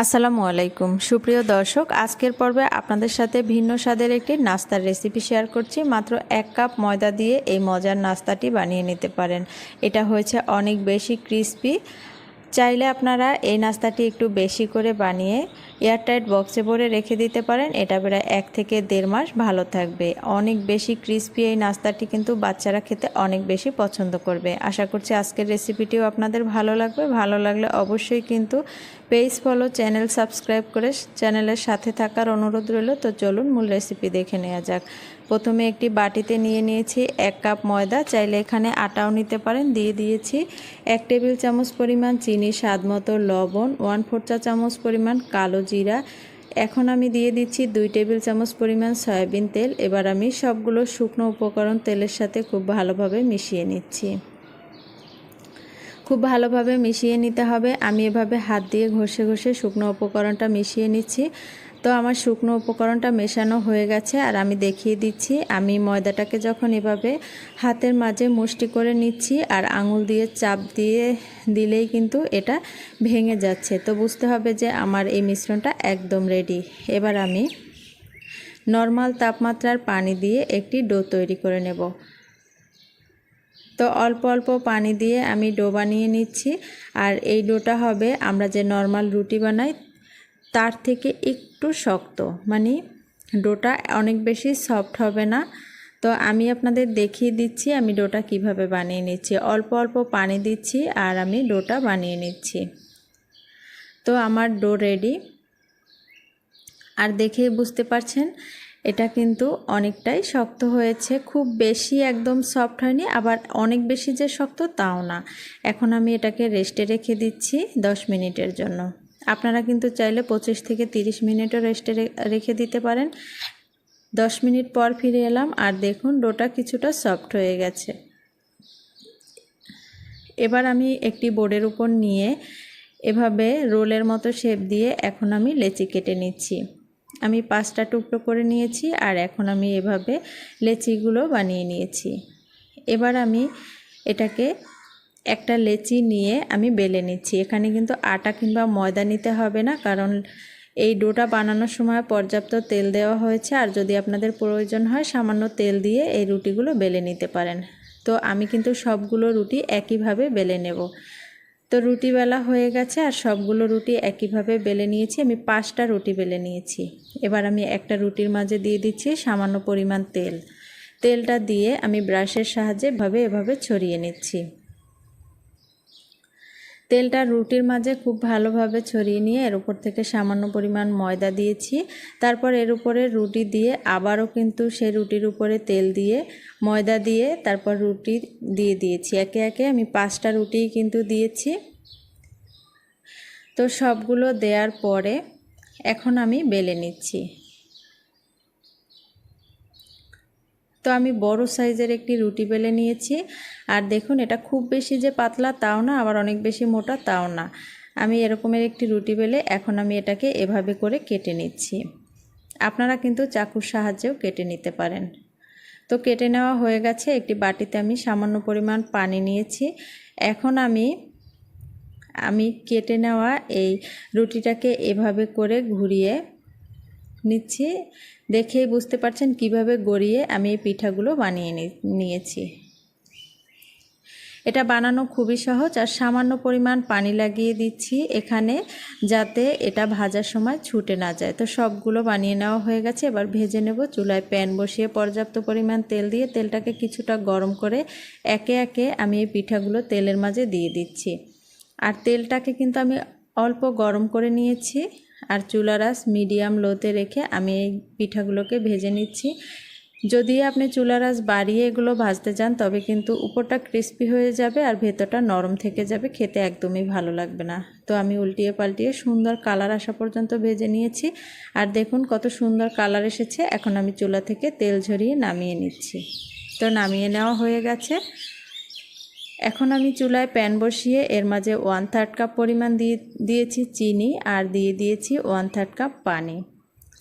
আসসালামু আলাইকুম। সুপ্রিয় দর্শক, আজকের পর্বে আপনাদের সাথে ভিন্ন স্বাদের একটি নাস্তার রেসিপি শেয়ার করছি। মাত্র এক কাপ ময়দা দিয়ে এই মজার নাস্তাটি বানিয়ে নিতে পারেন। এটা হয়েছে অনেক বেশি ক্রিস্পি চাইলে আপনারা এই নাস্তাটি একটু বেশি করে বানিয়ে এয়ারটাইট বক্সে ভরে রেখে দিতে পারেন। এটা প্রায় এক থেকে দেড় মাস ভালো থাকবে। অনেক বেশি ক্রিস্পি এই নাস্তাটি কিন্তু বাচ্চারা খেতে অনেক বেশি পছন্দ করবে। আশা করছি আজকের রেসিপিটিও আপনাদের ভালো লাগবে। ভালো লাগলে অবশ্যই কিন্তু পেজ ফলো, চ্যানেল সাবস্ক্রাইব করে চ্যানেলের সাথে থাকার অনুরোধ রইল। তো চলুন মূল রেসিপি দেখে নেওয়া যাক। প্রথমে একটি বাটিতে নিয়ে নিয়েছি এক কাপ ময়দা, চাইলে এখানে আটাও নিতে পারেন, দিয়ে দিয়েছি এক টেবিল চামচ পরিমাণ চিনি, স্বাদ মতো লবণ, ওয়ান ফোর চা চামচ পরিমাণ কালো জিরা। এখন আমি দিয়ে দিচ্ছি দুই টেবিল চামচ পরিমাণ সয়াবিন তেল। এবার আমি সবগুলো শুকনো উপকরণ তেলের সাথে খুব ভালোভাবে মিশিয়ে নিচ্ছি। খুব ভালোভাবে মিশিয়ে নিতে হবে। আমি এভাবে হাত দিয়ে ঘষে ঘষে শুকনো উপকরণটা মিশিয়ে নিচ্ছি। তো আমার শুকনো উপকরণটা মেশানো হয়ে গেছে আর আমি দেখিয়ে দিচ্ছি। আমি ময়দাটাকে যখন এভাবে হাতের মাঝে মুষ্টি করে নিচ্ছি আর আঙুল দিয়ে চাপ দিয়ে দিলেই কিন্তু এটা ভেঙে যাচ্ছে। তো বুঝতে হবে যে আমার এই মিশ্রণটা একদম রেডি এবার আমি নর্মাল তাপমাত্রার পানি দিয়ে একটি ডো তৈরি করে নেব। তো অল্প অল্প পানি দিয়ে আমি ডো বানিয়ে নিচ্ছি। আর এই ডোটা হবে আমরা যে নর্মাল রুটি বানাই তার থেকে একটু শক্ত। মানে ডোটা অনেক বেশি সফট হবে না। তো আমি আপনাদের দেখিয়ে দিচ্ছি আমি ডোটা কীভাবে বানিয়ে নিচ্ছি। অল্প অল্প পানি দিচ্ছি আর আমি ডোটা বানিয়ে নিচ্ছি। তো আমার ডো রেডি। আর দেখেই বুঝতে পারছেন, এটা কিন্তু অনেকটাই শক্ত হয়েছে। খুব বেশি একদম সফট হয়নি, আবার অনেক বেশি যে শক্ত তাও না। এখন আমি এটাকে রেস্টে রেখে দিচ্ছি দশ মিনিটের জন্য। আপনারা কিন্তু চাইলে পঁচিশ থেকে তিরিশ মিনিটও রেস্টে রেখে দিতে পারেন। দশ মিনিট পর ফিরে এলাম আর দেখুন ডোটা কিছুটা সফট হয়ে গেছে। এবার আমি একটি বোর্ডের উপর নিয়ে এভাবে রোলের মতো শেপ দিয়ে এখন আমি লেচি কেটে নিচ্ছি। আমি পাঁচটা টুকরো করে নিয়েছি আর এখন আমি এভাবে লেচিগুলো বানিয়ে নিয়েছি। এবার আমি এটাকে একটা লেচি নিয়ে আমি বেলে নিচ্ছি। এখানে কিন্তু আটা কিংবা ময়দা নিতে হবে না, কারণ এই ডোটা বানানোর সময় পর্যাপ্ত তেল দেওয়া হয়েছে। আর যদি আপনাদের প্রয়োজন হয়, সামান্য তেল দিয়ে এই রুটিগুলো বেলে নিতে পারেন। তো আমি কিন্তু সবগুলো রুটি একইভাবে বেলে নেব। তো রুটি বেলা হয়ে গেছে, আর সবগুলো রুটি একইভাবে বেলে নিয়েছি। আমি পাঁচটা রুটি বেলে নিয়েছি। এবার আমি একটা রুটির মাঝে দিয়ে দিচ্ছি সামান্য পরিমাণ তেল। তেলটা দিয়ে আমি ব্রাশের সাহায্যে ভাবে এভাবে ছড়িয়ে নিচ্ছি। তেলটা রুটির মাঝে খুব ভালোভাবে ছড়িয়ে নিয়ে এর উপর থেকে সামান্য পরিমাণ ময়দা দিয়েছি। তারপর এর উপরে রুটি দিয়ে আবারও কিন্তু সেই রুটির উপরে তেল দিয়ে ময়দা দিয়ে তারপর রুটি দিয়ে দিয়েছি। একে একে আমি পাঁচটা রুটিই কিন্তু দিয়েছি। তো সবগুলো দেওয়ার পরে এখন আমি বেলে নিচ্ছি। তো আমি বড় সাইজের একটি রুটি বেলে নিয়েছি। আর দেখুন, এটা খুব বেশি যে পাতলা তাও না, আবার অনেক বেশি মোটা তাও না। আমি এরকমের একটি রুটি বেলে এখন আমি এটাকে এভাবে করে কেটে নিচ্ছি। আপনারা কিন্তু চাকুর সাহায্যেও কেটে নিতে পারেন। তো কেটে নেওয়া হয়ে গেছে, একটি বাটিতে আমি সামান্য পরিমাণ পানি নিয়েছি। এখন আমি আমি কেটে নেওয়া এই রুটিটাকে এভাবে করে ঘুরিয়ে নিচ্ছি দেখেই বুঝতে পারছেন কীভাবে গড়িয়ে আমি এই পিঠাগুলো বানিয়ে নিয়েছি। এটা বানানো খুবই সহজ আর সামান্য পরিমাণ পানি লাগিয়ে দিচ্ছি এখানে যাতে এটা ভাজার সময় ছুটে না যায়। তো সবগুলো বানিয়ে নেওয়া হয়ে গেছে, এবার ভেজে নেব চুলায় প্যান বসিয়ে পর্যাপ্ত পরিমাণ তেল দিয়ে তেলটাকে কিছুটা গরম করে একে একে আমি এই পিঠাগুলো তেলের মাঝে দিয়ে দিচ্ছি। আর তেলটাকে কিন্তু আমি অল্প গরম করে নিয়েছি। আর চুলারাস মিডিয়াম লোতে রেখে আমি এই পিঠাগুলোকে ভেজে নিচ্ছি। যদি আপনি চুলারাস বাড়িয়ে এগুলো ভাজতে চান, তবে কিন্তু উপরটা ক্রিস্পি হয়ে যাবে আর ভেতরটা নরম থেকে যাবে। খেতে একদমই ভালো লাগবে না। তো আমি উল্টিয়ে পাল্টিয়ে সুন্দর কালার আসা পর্যন্ত ভেজে নিয়েছি। আর দেখুন কত সুন্দর কালার এসেছে। এখন আমি চুলা থেকে তেল ঝরিয়ে নামিয়ে নিচ্ছি। তো নামিয়ে নেওয়া হয়ে গেছে। এখন আমি চুলায় প্যান বসিয়ে এর মাঝে ওয়ান থার্ড কাপ পরিমাণ দিয়ে দিয়েছি চিনি আর দিয়ে দিয়েছি ওয়ান থার্ড কাপ পানি।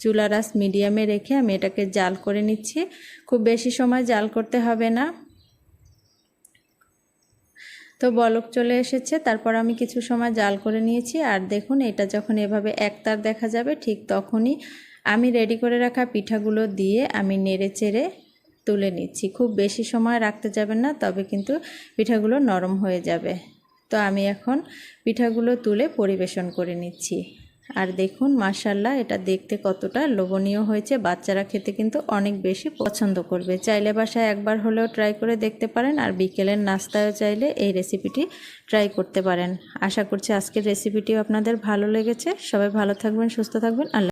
চুলা রাস মিডিয়ামে রেখে আমি এটাকে জাল করে নিচ্ছি। খুব বেশি সময় জাল করতে হবে না। তো বলক চলে এসেছে, তারপর আমি কিছু সময় জাল করে নিয়েছি। আর দেখুন, এটা যখন এভাবে একতার দেখা যাবে, ঠিক তখনই আমি রেডি করে রাখা পিঠাগুলো দিয়ে আমি নেড়ে চেড়ে তুলে নিচ্ছি। খুব বেশি সময় রাখতে যাবেন না, তবে কিন্তু পিঠাগুলো নরম হয়ে যাবে। তো আমি এখন পিঠাগুলো তুলে পরিবেশন করে নিচ্ছি। আর দেখুন মাসাল্লাহ এটা দেখতে কতটা লোভনীয় হয়েছে। বাচ্চারা খেতে কিন্তু অনেক বেশি পছন্দ করবে। চাইলে বাসায় একবার হলেও ট্রাই করে দেখতে পারেন, আর বিকেলের নাস্তায়ও চাইলে এই রেসিপিটি ট্রাই করতে পারেন। আশা করছি আজকের রেসিপিটিও আপনাদের ভালো লেগেছে। সবাই ভালো থাকবেন, সুস্থ থাকবেন। আল্লাহ